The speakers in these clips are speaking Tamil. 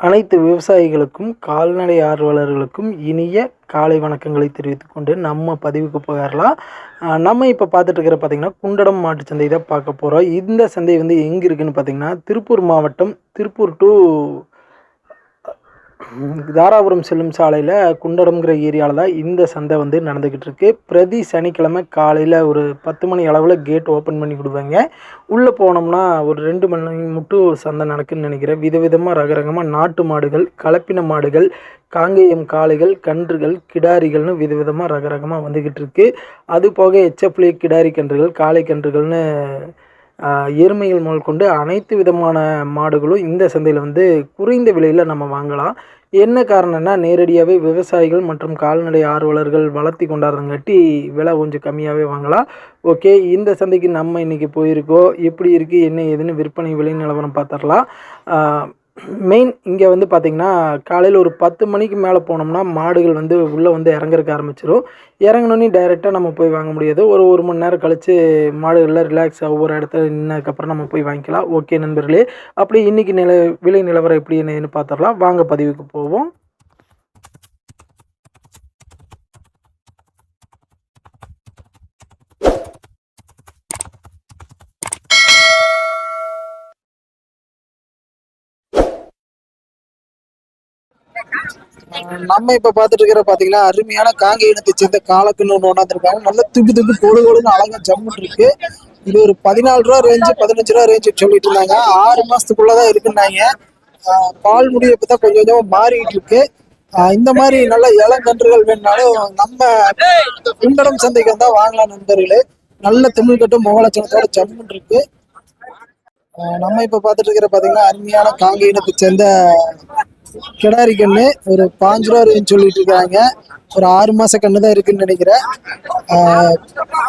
அனைத்து விவசாயிகளுக்கும் கால்நடை ஆர்வலர்களுக்கும் இனிய காலை வணக்கங்களை தெரிவித்து கொண்டு நம்ம பதிவுக்கு போயிடலாம் நம்ம இப்போ பார்த்துட்டு இருக்கிற பார்த்திங்கன்னா குண்டடம் மாட்டு சந்தை தான் பார்க்க போகிறோம் இந்த சந்தை வந்து எங்கே இருக்குதுன்னு பார்த்தீங்கன்னா திருப்பூர் மாவட்டம் திருப்பூர் டு தாராபுரம் செல்லும் சாலையில் குண்டடம்ங்கிற ஏரியாவில் தான் இந்த சந்தை வந்து நடந்துக்கிட்டு இருக்கு பிரதி சனிக்கிழமை காலையில் ஒரு பத்து மணி அளவில் கேட் ஓப்பன் பண்ணி விடுவாங்க. உள்ளே போனோம்னா ஒரு ரெண்டு மணி மட்டும் சந்தை நடக்குன்னு நினைக்கிறேன். விதவிதமாக ரகரகமாக நாட்டு மாடுகள் கலப்பின மாடுகள் காங்கேயம் காளைகள் கன்றுகள் கிடாரிகள்னு விதவிதமாக ரகரகமாக வந்துக்கிட்டு இருக்கு அது போக எச்சப்ளி கிடாரி கன்றுகள் காளை கன்றுகள்னு எருமைகள் முதல் கொண்டு அனைத்து விதமான மாடுகளும் இந்த சந்தையில் வந்து குறைந்த விலையில் நம்ம வாங்கலாம். என்ன காரணம்னா நேரடியாகவே விவசாயிகள் மற்றும் கால்நடை ஆர்வலர்கள் வளர்த்தி கொண்டாடுறங்காட்டி விலை கொஞ்சம் கம்மியாகவே வாங்கலாம். ஓகே இந்த சந்தைக்கு நம்ம இன்றைக்கி போயிருக்கோம். எப்படி இருக்குது என்ன ஏதுன்னு விற்பனை விலை நிலவரம் பார்த்துடலாம். மெயின் இங்கே வந்து பார்த்திங்கன்னா காலையில் ஒரு பத்து மணிக்கு மேலே போனோம்னா மாடுகள் வந்து உள்ளே வந்து இறங்குறக்கு ஆரம்பிச்சிடும் இறங்கினோன்னே டைரெக்டாக நம்ம போய் வாங்க முடியாது. ஒரு ஒரு மணி நேரம் கழித்து மாடுகள்லாம் ரிலாக்ஸாக ஒவ்வொரு இடத்துல நின்னதுக்கப்புறம் நம்ம போய் வாங்கிக்கலாம். ஓகே நண்பர்களே அப்படி இன்றைக்கி நில விலை நிலவரம் எப்படி என்னன்னு பார்த்துடலாம். வாங்க பதிவுக்கு போவோம். நம்ம இப்ப பாத்துட்டு இருக்கிற பாத்தீங்கன்னா அருமையான காங்க இனத்தை சேர்ந்த காலக்குன்னு ஒண்ணு கொண்டாந்துருக்காங்க நல்ல துப்பி துப்பி கொழு கொழுன்னு அழகா ஜம்முன் இருக்கு. இது ஒரு பதினாலு ரூபா ரேஞ்சு பதினஞ்சு ரூபா ரேஞ்சு சொல்லிட்டு இருந்தாங்க. ஆறு மாசத்துக்குள்ளதான் இருக்குன்னாங்க. பால் முடி இப்பதான் கொஞ்சம் கொஞ்சமா மாறிட்டு இருக்கு. இந்த மாதிரி நல்ல இளங்கன்றுகள் வேணுனாலும் நம்ம குண்டடம் சந்தைக்கு வந்தா வாங்கலாம் நண்பர்களே. நல்ல தமிழ் கட்டும் முகலட்சணத்தோட ஜம்முன் இருக்கு. நம்ம இப்ப பாத்துட்டு இருக்கிற பாத்தீங்கன்னா அருமையான காங்க இனத்தை சேர்ந்த கிடாரி கண்ணு ஒரு பாஞ்சு ரூபா ரேஞ்ச் சொல்லிட்டு இருக்காங்க. ஒரு ஆறு மாச கண்ணு தான் இருக்குன்னு நினைக்கிறேன்.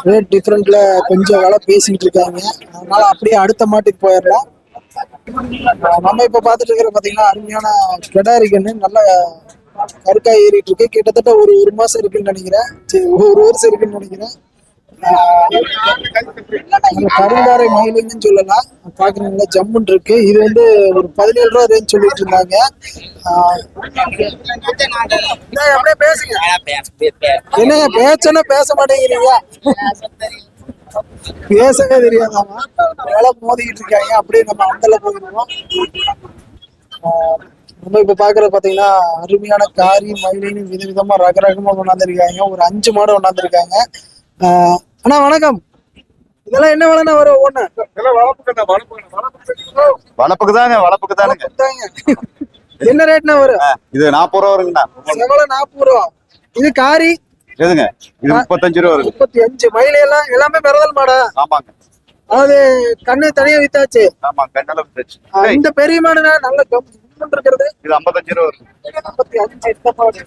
ரேட் டிஃப்ரெண்ட்ல கொஞ்சம் விலை பேசிக்கிட்டு இருக்காங்க. அதனால அப்படியே அடுத்த மாட்டுக்கு போயிடலாம். நம்ம இப்ப பாத்துட்டு இருக்கிற பாத்தீங்கன்னா அருமையான கிடாரி கண்ணு. நல்ல கருக்காய் ஏறிட்டு இருக்கு. கிட்டத்தட்ட ஒரு ஒரு மாசம் இருக்குன்னு நினைக்கிறேன். சரி ஒரு வருஷம் இருக்குன்னு நினைக்கிறேன். கருங்காரை மயிலுன்னு சொல்லலாம். பாக்குறீங்களா ஜம்முன் இருக்கு. இது வந்து ஒரு பதினேழு ரூபா ரேஞ்ச் சொல்லிட்டு இருந்தாங்க. என்ன, அப்படியே என்னங்க பேச்சனா பேச மாட்டேங்கிறீங்க? பேசவே தெரியாதாமா வேலை மோதிக்கிட்டு இருக்காங்க. அப்படியே நம்ம அந்தல போயிருவோம் ஆஹ் நம்ம இப்ப பாக்குற பாத்தீங்கன்னா அருமையான காரி மயிலின்னு விதவிதமா ரகரகமா கொண்டாந்துருக்காங்க. ஒரு அஞ்சு மாடு கொண்டாந்துருக்காங்க. அண்ணா வணக்கம். இதெல்லாம் என்ன விலைண்ணா வரும் ஒண்ணு வளப்புக்கு தாங்க வளப்புக்கு தானுங்க. என்ன ரேட்னா வரும்? இது நாற்பது ரூபா வருங்கண்ணா. செவல நாற்பது ரூபா. இது காரி? எதுங்க? இது முப்பத்தஞ்சு ரூபா வருது முப்பத்தி அஞ்சு மயில எல்லாம் எல்லாமே பிறதல் மாடா. ஆமாங்க. அதாவது கண்ணு தனியா வித்தாச்சு. ஆமா கண்ணால வித்துச்சு. இந்த பெரிய மாடுனா நல்ல இருக்கிறது. இது ஐம்பத்தஞ்சு ரூபா வருது ஐம்பத்தி அஞ்சு இந்த மாடு.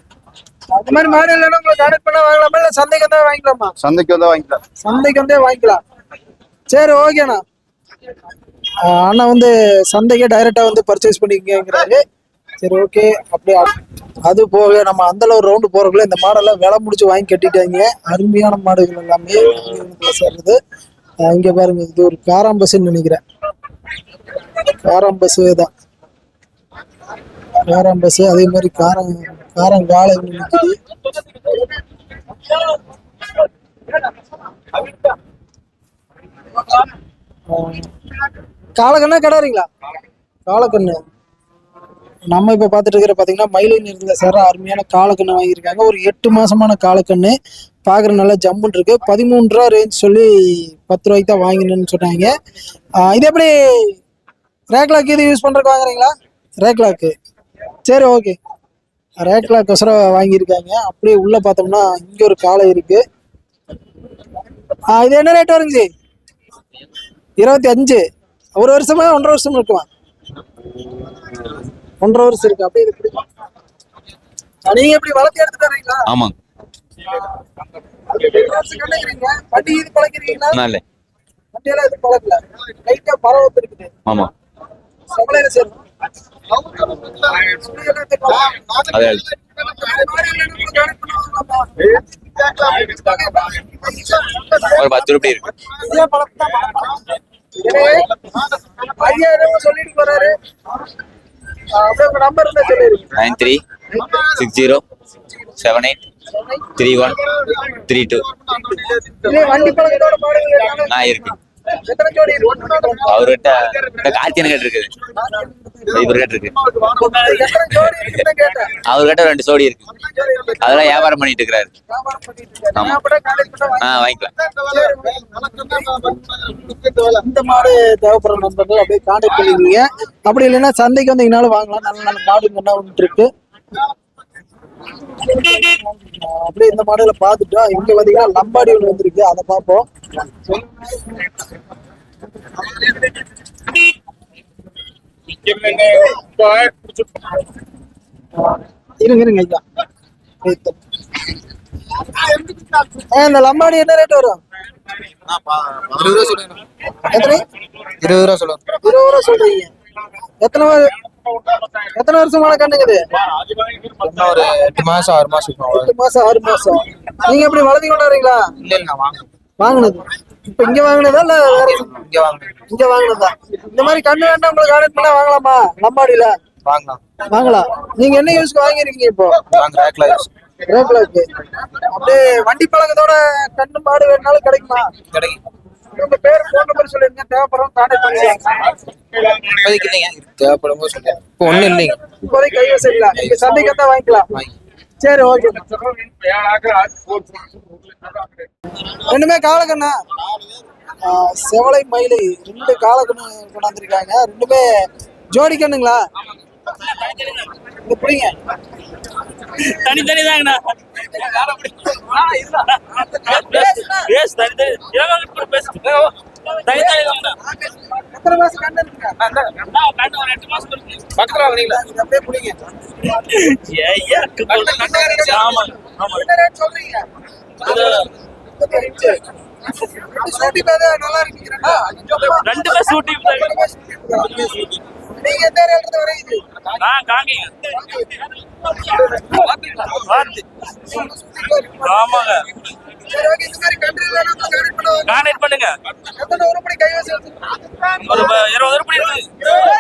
அந்த மாதிரி மாடு இல்லைன்னா உங்களுக்கு கான்டெக்ட் பண்ணா வாங்கலாமா? இல்ல சந்தைக்கு வந்தா வாங்கிக்கலாமா? சந்தைக்கு வந்தா வாங்கிக்கலாம். சந்தைக்கு வந்தே வாங்கிக்கலாம். சரி ஓகேண்ணா அண்ணா. வந்து சந்தைக்கே டைரக்டா வந்து பர்ச்சேஸ் பண்ணிக்கங்கிறாரு. சரி ஓகே அப்படியே அது போக நம்ம அந்தல ஒரு ரவுண்டு போறதுக்குள்ள இந்த மாடெல்லாம் விலை முடிச்சு வாங்கி கட்டிட்டாங்க. அருமையான மாடுகள் எல்லாமே சேர்றது. இங்க பாருங்க இது ஒரு காராம்பஸ்ன்னு நினைக்கிறேன். காராம்பஸ் தான். காராம்பஸ் அதே மாதிரி காரம் காரங்காலை நிற்குது காலக்கண்ணா கிடாரிங்களா காலக்கண்ணு. நம்ம இப்ப பாத்துட்டு இருக்கிற பாத்தீங்கன்னா மயிலின் இருந்த சேர அருமையான காலக்கண்ணு வாங்கியிருக்காங்க. ஒரு எட்டு மாசமான காலக்கண்ணு. பாக்குற நல்லா ஜம்புன் இருக்கு. பதிமூணு ரூபா ரேஞ்ச் சொல்லி பத்து ரூபாய்க்கு தான் வாங்கினேன்னு சொன்னாங்க. இது எப்படி? ரேக்லாக் இது யூஸ் பண்றதுக்கு வாங்குறீங்களா? ரேக்லாக்கு சரி ஓகே ரேக்லாக் ஒசரம் வாங்கியிருக்காங்க. அப்படியே உள்ள பார்த்தோம்னா இங்க ஒரு காளை இருக்கு. இது என்ன ரேட் வருங்க ஜி இருபத்தி அஞ்சு. ஒரு வருஷமா ஒன்றரை வருஷம் இருக்குமா? ஒன்றரை வருஷம் இருக்கு. அப்படியே இது நீங்க எப்படி வளர்த்து எடுத்துட்டு வரீங்களா ஆமாங்க வண்டி இது பழக்கிறீங்களா? நல்ல வண்டியெல்லாம் இது பழக்கல. லைட்டா பரவத்து இருக்குது. ஆமா. ஒரு பத்து ரூபாய் இருக்கு இதே ஐயாயிரம் சொல்லிட்டு போறாரு number nine three six zero seven eight three one three two. வண்டி பழக்கத்தோட எல்லாமே நான் இருக்கு எத்தனை ஜோடி இருக்கு அவர்கிட்ட கார்த்தியன் கிட்ட இருக்குது இருக்கு. இருக்குன்னு கேட்டேன். அவர்கிட்ட ரெண்டு சோடி இருக்கு. அதெல்லாம் வியாபாரம் பண்ணிட்டு இருக்கிறாரு. ஆமா. நான் அப்படியே contact பண்ணா ஆ வாங்கி- வாங்கிக்கலாம். இந்த மாடு தேவைப்படுற நண்பர்கள் அப்படியே கான்டாக்ட் பண்ணிருக்கீங்க அப்படி இல்லைன்னா சந்தைக்கு வந்தீங்கனாலும் வாங்கலாம். நல்ல நல்ல என்ன ஒன்று இருக்கு. ஆஹ் அப்படியே இந்த மாடுகளை பார்த்துட்டோம் இங்க பாத்தீங்கன்னா லம்பாடி ஒன்று வந்திருக்கு. அதை பார்ப்போம். இருங்க இருங்க ஐயா. இந்த லம்பாடி என்ன ரேட் வரும்? இருபது ரூபா சொல்லுங்க. இருபது ரூபா சொல்லுங்க. இருபது ரூபா சொல்றீங்க. எத்தனை எத்தனை வருஷமான கண்ணுங்குது இன்னும் ஒரு எட்டு மாசம் ஆறு மாசம் எட்டு மாசம் ஆறு மாசம். நீங்க எப்படி வளர்த்தி கொண்டாடுறீங்களா இல்ல இல்ல வாங்க வாங்கினது. இப்ப இங்க வாங்கினதா இல்ல வேற இங்க வாங்க இங்க வாங்கினதா. இந்த மாதிரி கண்ணு வேண்டாம் உங்களுக்கு ஆர்டர் பண்ணா வாங்கலாமா? லம்பாடியில? வாங்கலாம். வாங்கலாம். நீங்க என்ன யூஸ்க்கு வாங்கிருக்கீங்க இப்போ? ரேக்ல ரேப்லாக்கு அப்படியே வண்டி பழக்கத்தோட கண்ணு மாடு வேணுனாலும் கிடைக்குமா? கிடைக்கும். உங்க பேர் போன் நம்பர் சொல்லிருங்க. தேவைப்படும் இப்போதைக்கு இல்லைங்க. தேவைப்படும் போது சொல்லுங்க. இப்போ ஒண்ணும் இல்லைங்க. இப்போதைக்கு கைவசம் இல்ல. சந்தைக்கு தான் வாங்கிக்கலாம். வாங்கி. சரி ஓகே ரெண்டுமே காலக்கண்ணா. செவலை மயிலை ரெண்டு காலக்கண்ணு கொண்டாந்துருக்காங்க. ரெண்டுமே ஜோடி கண்ணுங்களா? தனித்தனி தாங்கண்ணா பேசு தனித்தனி. கூட பேசு. தனித்தனி தாங்கண்ணா பக்கத்துல வாங்கினீங்களா இது அப்படியே பிடிங்க. ஐயா ஆமா ஆமா. சொல்றீங்க. ரெண்டு பேரு சூட்டி நீங்க எந்த ஏரியால இருந்து வரீங்க? நான் காங்கிங்க வாத்து ஆமாங்க. சரி ஓகே இந்த மாதிரி பண்ணுங்க. எத்தனை உருப்படி? ஒரு ப- இருபது இருக்கு.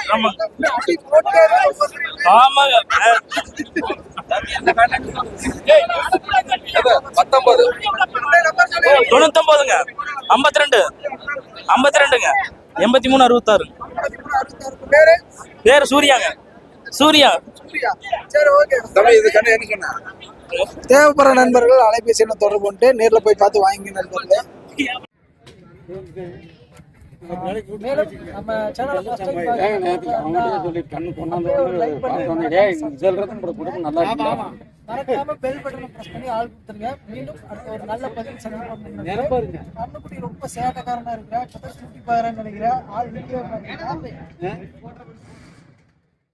ஆமா. இருக்கு. ஆமாங்க. பத்தொன்பது. தொண்ணூத்தொன்பதுங்க ஐம்பத்தி ரெண்டு ஐம்பத்தி ரெண்டுங்க எண்பத்தி மூணு அறுபத்தாறு பேரு. பேர் சூர்யாங்க சூர்யா. சூர்யா. சரி ஓகே. தம்பி இது கண்ணு என்ன சொன்னா தேவைப்படுற நண்பர்கள் அலைபேசி எண்ணை தொடர்பு கொண்டு நேர்ல போய் பார்த்து வாங்கி நண்பர்களே. மேலும் நம்ம சேனலை time பார்க்கறீங்கன்னா மறக்காம பெல் பட்டனை பிரஸ் பண்ணி ஆள் கொடுத்துருங்க. மீண்டும் அடுத்த ஒரு நல்ல பதில் சந்திப்போம் கண்ணுக்குட்டி ரொம்ப சேட்டக்காரனா இருக்கிற கதை சுட்டி பாக்குறேன்னு நினைக்கிறேன். ஆள் வீடியோ